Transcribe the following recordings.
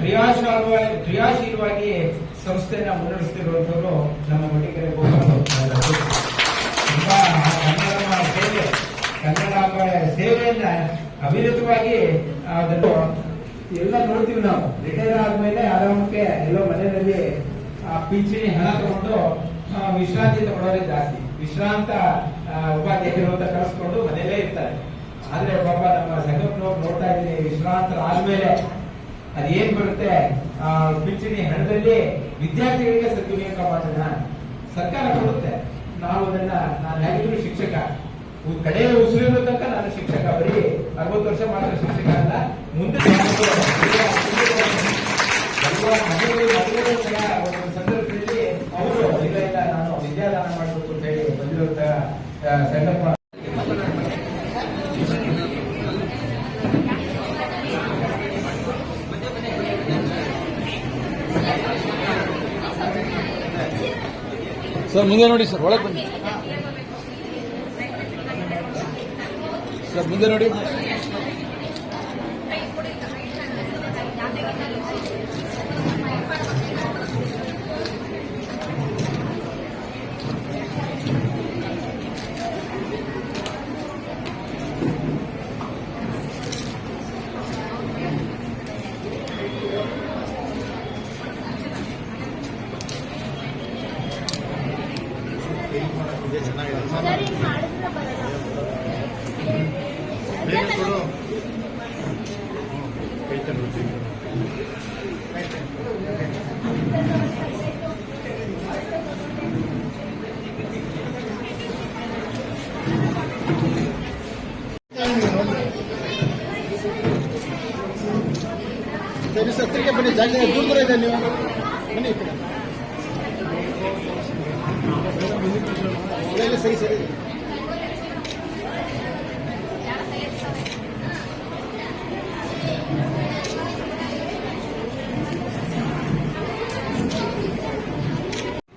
ಕ್ರಿಯಾಶೀಲವಾಗಿ ಸಂಸ್ಥೆಯನ್ನ ಮುನ್ನಡೆಸ್ತಿರುವಂತವರು ನಮ್ಮ ತುಂಬಾ ಕನ್ನಡ ಸೇವೆ. ಕನ್ನಡ ಸೇವೆಯನ್ನ ಅವಿರತವಾಗಿ ಅದನ್ನು ಎಲ್ಲ ನೋಡ್ತೀವಿ ನಾವು. ರಿಟೈರ್ ಆದ್ಮೇಲೆ ಆರಾಮಕ್ಕೆ ಎಲ್ಲೋ ಮನೆಯಲ್ಲಿ ಆ ಪಿಂಚಣಿ ಹಣ ತಗೊಂಡು ವಿಶ್ರಾಂತಿ ತಗೊಳ್ಳೋದೇ ಜಾಸ್ತಿ. ವಿಶ್ರಾಂತ ಉಪಾಧ್ಯಾಯರು ಅಂತ ಕರೆಸ್ಕೊಂಡು ಮನೆಯಲ್ಲೇ ಇರ್ತಾರೆ. ಆದ್ರೆ ಪಾಪ ನಮ್ಮ ಸಂಘ ನೋಡ್ತಾ ಇದ್ದೀನಿ ವಿಶ್ರಾಂತ ಆದ್ಮೇಲೆ ಅದೇನ್ ಬರುತ್ತೆ? ಪಿಂಚಣಿ ಹಣದಲ್ಲಿ ವಿದ್ಯಾರ್ಥಿಗಳಿಗೆ ಸದ್ವಿನಿಯೋಗ ಮಾಡೋಣ ಸರ್ಕಾರ ಕೊಡುತ್ತೆ. ನಾವು ಅದನ್ನ, ನಾನು ಹೇಗಿದ್ರು ಶಿಕ್ಷಕ. ಕಡೆ ಉಸಿರಿರೋ ತನಕ ನಾನು ಶಿಕ್ಷಕ. ಬರೀ ಅರವತ್ತು ವರ್ಷ ಮಾತ್ರ ಶಿಕ್ಷಕ ಅಲ್ಲ, ಮುಂದೆ ಸಂದರ್ಭದಲ್ಲಿ ಅವರು, ಇಲ್ಲ ಇಲ್ಲ, ನಾನು ವಿದ್ಯಾದಾನ ಮಾಡಬೇಕು ಅಂತ ಹೇಳಿ ಬಂದಿರುವಂತಹ ಸಂಗಪ್ಪ ಸರ್ ಮುಂದೆ ನೋಡಿ ಸರ್ ಒಳಗೆ ಬನ್ನಿ ಸರ್ ಮುಂದೆ ನೋಡಿ ಸರಿ ಸರ್ ತಿರ್ಗಿ ಬನ್ನಿ. ಜಾಗ ದೂರ ಇದೆ ನೀವು. ಬನ್ನಿ ಈ ಕಡೆ. ಇಲ್ಲ, ಇಲ್ಲ, ಸರಿ ಸರಿ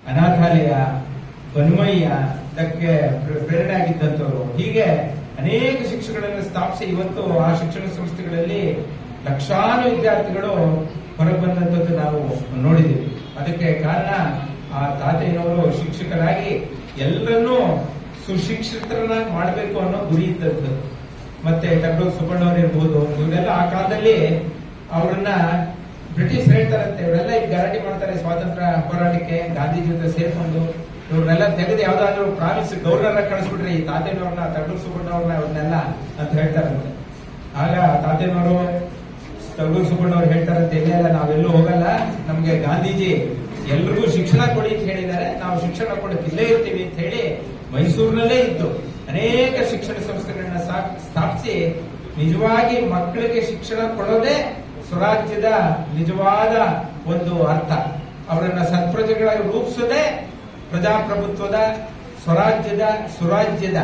ಅನಾಥಾಲಯ ಬನ್ಮಯ್ಯ ಇದಕ್ಕೆ ಪ್ರ- ಪ್ರೇರಣೆ ಆಗಿದ್ದಂಥವರು ಹೀಗೆ ಅನೇಕ ಶಿಕ್ಷಕರನ್ನು ಸ್ಥಾಪಿಸಿ ಇವತ್ತು ಆ ಶಿಕ್ಷಣ ಸಂಸ್ಥೆಗಳಲ್ಲಿ ಲಕ್ಷಾನು ವಿದ್ಯಾರ್ಥಿಗಳು ಹೊರಗೆ ಬಂದಂಥದ್ದು ನಾವು ನೋಡಿದ್ದೀವಿ. ಅದಕ್ಕೆ ಕಾರಣ ಆ ತಾತೆಯವರು ಶಿಕ್ಷಕರಾಗಿ ಎಲ್ಲರನ್ನೂ ಸುಶಿಕ್ಷಿತರನ್ನಾಗಿ ಮಾಡಬೇಕು ಅನ್ನೋ ಗುರಿ ಇದ್ದದ್ದು. ಮತ್ತೆ ಡಾಕ್ಟರ್ ಸುಬ್ಬಣ್ಣವ್ರು ಇರ್ಬೋದು, ಇವರೆಲ್ಲ ಆ ಕಾಲದಲ್ಲಿ ಅವರನ್ನ ಬ್ರಿಟಿಷ್ ಹೇಳ್ತಾರಂತೆ, ಇವರೆಲ್ಲ ಈಗ ಗಲಾಟೆ ಮಾಡ್ತಾರೆ ಸ್ವಾತಂತ್ರ್ಯ ಹೋರಾಟಕ್ಕೆ, ಗಾಂಧಿ ಜೊತೆ ಸೇರ್ಕೊಂಡು. ಇವ್ರನ್ನೆಲ್ಲ ತೆಗೆದು ಯಾವ್ದಾದ್ರು ಪ್ರಾಮಿಸ್ ಗೌರವರ ಕಳಿಸ್ಬಿಟ್ರಿ ಈ ತಾತೇನವ್ರನ್ನ ತಗಡು ಸುಬ್ಬಣ್ಣವ್ರನ್ನ ಇವ್ರನ್ನೆಲ್ಲ ಅಂತ ಹೇಳ್ತಾರಂತೆ. ಆಗ ತಾತೇನವರು ತಗಡು ಸುಬ್ಬಣ್ಣವ್ರು ಹೇಳ್ತಾರಂತೆ ಇಲ್ಲ, ನಾವೆಲ್ಲೂ ಹೋಗಲ್ಲ. ನಮ್ಗೆ ಗಾಂಧೀಜಿ ಎಲ್ರಿಗೂ ಶಿಕ್ಷಣ ಕೊಡಿ ಅಂತ ಹೇಳಿದ್ದಾರೆ. ನಾವು ಶಿಕ್ಷಣ ಕೊಡಕ್ಕೆ ಇಲ್ಲೇ ಇರ್ತೀವಿ ಅಂತ ಹೇಳಿ ಮೈಸೂರಿನಲ್ಲೇ ಇದ್ದು ಅನೇಕ ಶಿಕ್ಷಣ ಸಂಸ್ಥೆಗಳನ್ನ ಸ್ಥಾ- ಸ್ಥಾಪಿಸಿ ನಿಜವಾಗಿ ಮಕ್ಕಳಿಗೆ ಶಿಕ್ಷಣ ಕೊಡೋದೇ ಸ್ವರಾಜ್ಯದ ನಿಜವಾದ ಒಂದು ಅರ್ಥ. ಅವರನ್ನ ಸತ್ಪ್ರಜೆಗಳಾಗಿ ರೂಪಿಸೋದೇ ಪ್ರಜಾಪ್ರಭುತ್ವದ ಸ್ವರಾಜ್ಯದ ಸುರಾಜ್ಯದ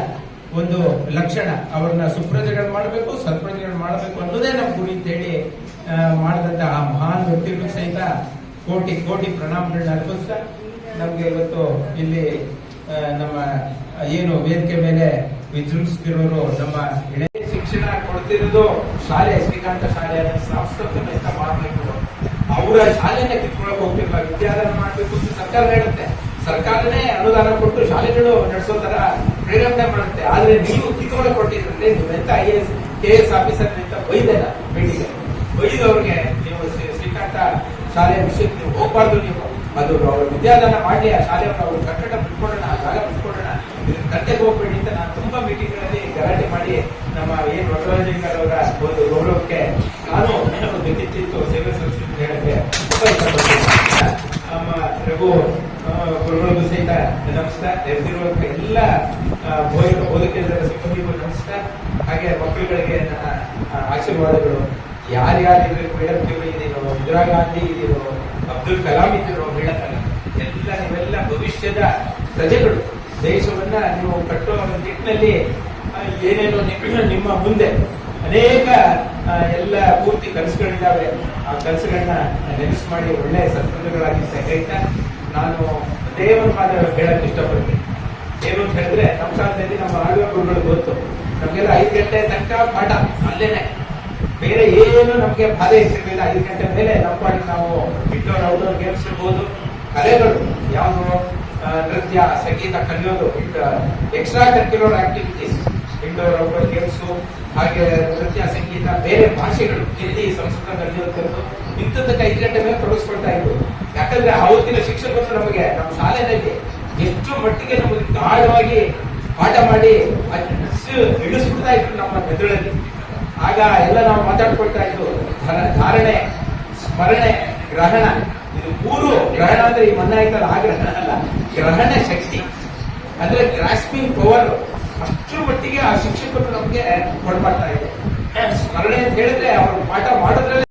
ಒಂದು ಲಕ್ಷಣ. ಅವ್ರನ್ನ ಸುಪ್ರಜೆಗಳು ಮಾಡಬೇಕು ಸತ್ಪ್ರಜೆಗಳು ಮಾಡಬೇಕು ಅನ್ನೋದೇ ನಮ್ಮ ಗುರಿ ಅಂತ ಹೇಳಿ ಆ, ಮಾಡಿದಂತ ಆ ಮಹಾನ್ ವ್ಯಕ್ತಿಗಳು ಸಹಿತ ಕೋಟಿ ಕೋಟಿ ಪ್ರಣಾಮಗಳನ್ನ ಅರ್ಪಿಸ್ತಾ ನಮ್ಗೆ ಇವತ್ತು ಇಲ್ಲಿ ನಮ್ಮ, ಏನು ವೇದಿಕೆ ಮೇಲೆ ವಿಜೃಂಭಿಸ್ತಿರೋರು ನಮ್ಮ ಇಡೀ ಶಿಕ್ಷಣ ಕೊಡ್ತಿರೋದು ಶಾಲೆ, ಶ್ರೀಕಾಂತ ಶಾಲೆ ಸಾಂಸ್ಕೃತಿಕ ಮಾಡಬೇಕು. ಅವರ ಶಾಲೆನೇ ಕಿತ್ಕೊಳಕ್ ಹೋಗ್ತಿಲ್ಲ ವಿದ್ಯಾದಾನ ಮಾಡಬೇಕು ಅಂತ ಸರ್ಕಾರ ಹೇಳುತ್ತೆ. ಸರ್ಕಾರನೇ ಅನುದಾನ ಕೊಟ್ಟು ಶಾಲೆಗಳು ನಡೆಸೋ ತರ ಪ್ರೇರಣೆ ಮಾಡುತ್ತೆ. ಆದ್ರೆ ನೀವು ಕಿತ್ಕೊಳಕ್ ಕೊಟ್ಟಿದ್ರೆ ನೀವೆಂತ I S K S officer ಅಂತ ಬೈದೆಲ್ಲ ಭೇಟಿಗೆ ಬೈದವ್ರಿಗೆ ನೀವು ಶ್ರೀ- ಶ್ರೀಕಾಂತ ಶಾಲೆಯ ವಿಷಯಕ್ಕೆ ಹೋಗ್ಬಾರ್ದು ನೀವು. ಅದು ಅವರು ವಿದ್ಯಾದಾನ ಮಾಡಿ ಆ ಶಾಲೆಯನ್ನು ಅವರು ಕಟ್ಟಡ ಬಿಟ್ಕೊಡೋಣ ಆ ಜಾಗ ಬಿಟ್ಕೊಡೋಣ ಇದನ್ನ ಕಟ್ಟೆಗೆ ಹೋಗ್ಬೇಡಿ ಅಂತ ನಾನು ತುಂಬಾ ಮೀಟಿಂಗ್ಗಳಲ್ಲಿ ಗಲಾಟೆ ಮಾಡಿ ನಮ್ಮ ಏನ್ ವಟರಾಜೇಕರ್ ಅವರ ಒಂದು ಗೌರವಕ್ಕೆ ನಾನು ಒಂದು ವ್ಯಕ್ತಿತ್ವ ಸೇವೆ ಸಲ್ಲಿಸಿದ್ದು ಹೇಳಕ್ಕೆ ನಮ್ಮ ರಘು ಗುರುಗಳಿಗೂ ಸಹಿತ ನಮಸ್ಕಾರ. ನೆರೆದಿರುವಂತ ಎಲ್ಲ ಬೋಧಕ ಸಿಬ್ಬಂದಿಗೂ ನಮಸ್ಕಾರ. ಹಾಗೆ ಮಕ್ಕಳುಗಳಿಗೆ ನನ್ನ ಆಶೀರ್ವಾದಗಳು. ಯಾರ್ಯಾರು ಇರಬೇಕು ಮೇಡಮ್ ಇದೀರೋ ಗಾಂಧಿ ಇದೀರೋ ಅಬ್ದುಲ್ ಕಲಾಂ ಇದ್ದೀರೋ ಹೇಳಕ್ಕಲ್ಲ ಎಲ್ಲ ನೀವೆಲ್ಲ ಭವಿಷ್ಯದ ಪ್ರಜೆಗಳು. ದೇಶವನ್ನ ನೀವು ಕಟ್ಟುವ ನಿಟ್ಟಿನಲ್ಲಿ ಏನೇನೋ ನಿಮ್ಮ- ನಿಮ್ಮ ಮುಂದೆ ಅನೇಕ ಎಲ್ಲ ಪೂರ್ತಿ ಕನಸುಗಳಿದ್ದಾವೆ. ಆ ಕನಸುಗಳನ್ನ ನೆನಸು ಮಾಡಿ ಒಳ್ಳೆ ಸತ್ಸಂಗಗಳಾಗಿ ಹೇಳ್ತಾ ನಾನು ದೇವರ ಒಂದು ಮಾತು ಹೇಳಕ್ ಇಷ್ಟಪಡ್ತೀನಿ. ಏನು ಅಂತ ಹೇಳಿದ್ರೆ, ನಮ್ಮ ಕಾಲದಲ್ಲಿ ನಮ್ಮ ಆಳ್ವ ಗೊತ್ತು. ನಮಗೆಲ್ಲ ಐದು ಗಂಟೆ ತನಕ ಪಾಠ ಅಲ್ಲೇನೆ. ಬೇರೆ ಏನು ನಮ್ಗೆ ಬಾಧೆ ಇರ್ತಿರ್ಲಿಲ್ಲ ಐದು ಗಂಟೆ ಮೇಲೆ ನಮ್ಮ ನಾವು ಇಂಡೋರ್ ಔಟ್ಡೋರ್ ಗೇಮ್ಸ್ ಇರ್ಬೋದು. ಕಲೆಗಳು, ಯಾವುದು ನೃತ್ಯ, ಸಂಗೀತ, ಕಲಿಯೋದು extra curricular activities indoor outdoor games ಹಾಗೆ ನೃತ್ಯ, ಸಂಗೀತ, ಬೇರೆ ಭಾಷೆಗಳು ಹಿಂದಿ ಸಂಸ್ಕೃತ ಕಲಿಯೋದು ಇಂಥದ್ದಕ್ಕ ಐದು ಗಂಟೆ ಮೇಲೆ ತೊಡಗಿಸ್ಕೊಳ್ತಾ ಇದ್ರು ಯಾಕಂದ್ರೆ ಅವತ್ತಿನ ಶಿಕ್ಷಕರು ನಮಗೆ ನಮ್ಮ ಶಾಲೆಯಲ್ಲಿ ಎಷ್ಟು ಮಟ್ಟಿಗೆ ನಮಗೆ ಗಾಢವಾಗಿ ಪಾಠ ಮಾಡಿ ಇಳಿಸ್ಬಿಡ್ತಾ ಇದ್ರು ನಮ್ಮ ಮೆದುಳಲ್ಲಿ. ಆಗ ಎಲ್ಲ ನಾವು ಮಾತಾಡ್ಕೊಳ್ತಾ ಇದ್ದು ಧರ- ಧಾರಣೆ, ಸ್ಮರಣೆ, ಗ್ರಹಣ. ಇದು ಮೂರು ಗ್ರಹಣ ಅಂದ್ರೆ ಈ ಮೊನ್ನೆ ಆಯ್ತಲ್ಲ ಆ ಗ್ರಹಣ ಅಲ್ಲ, ಗ್ರಹಣ ಶಕ್ತಿ. ಅಂದ್ರೆ ಗ್ರಾಸ್ಪಿಂಗ್ ಪವರ್ ಅಷ್ಟರ ಮಟ್ಟಿಗೆ ಆ ಶಿಕ್ಷಕರು ನಮಗೆ ಕೊಡ್ಮಾಡ್ತಾ ಇದೆ. ಸ್ಮರಣೆ ಅಂತ ಹೇಳಿದ್ರೆ ಅವರು ಪಾಠ ಮಾಡೋದ್ರಲ್ಲೇ